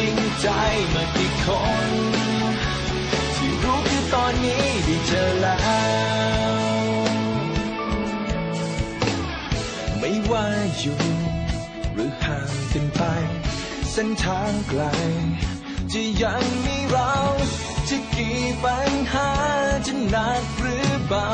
ริงใจมากี่คน ที่รู้คือตอนนี้ได้เจอแล้ว ไม่ว่าอยู่ หรือห่างกันไป เส้นทางไกล จะยังมีเรา จะกี่ปัญหาจะหนักหรือเบา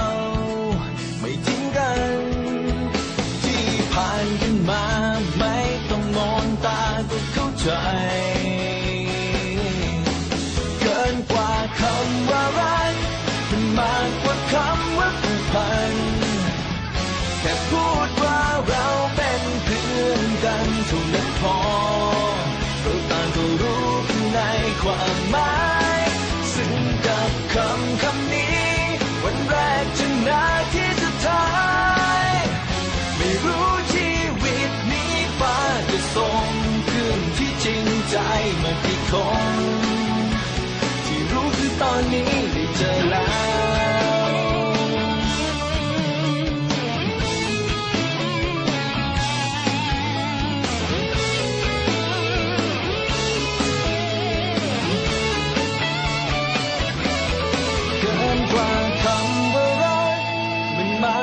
รู้ข้างในความหมายซึ่งกับคำคำนี้ วันแรกจนนาที่สุดท้าย ไม่รู้ชีวิตนี้ฟ้าจะส่งคืนที่จริงใจมากี่คนที่รู้คือตอนนี้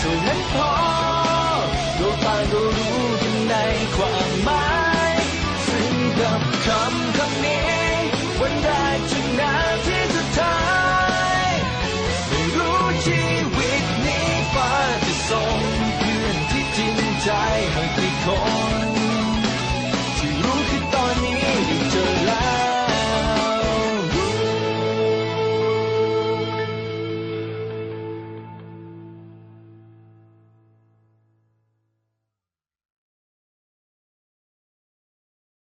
เท่านั้นพอดูงตาก็รู้กังในความหมาย ซึ่งกับคำคำนี้ วันแรก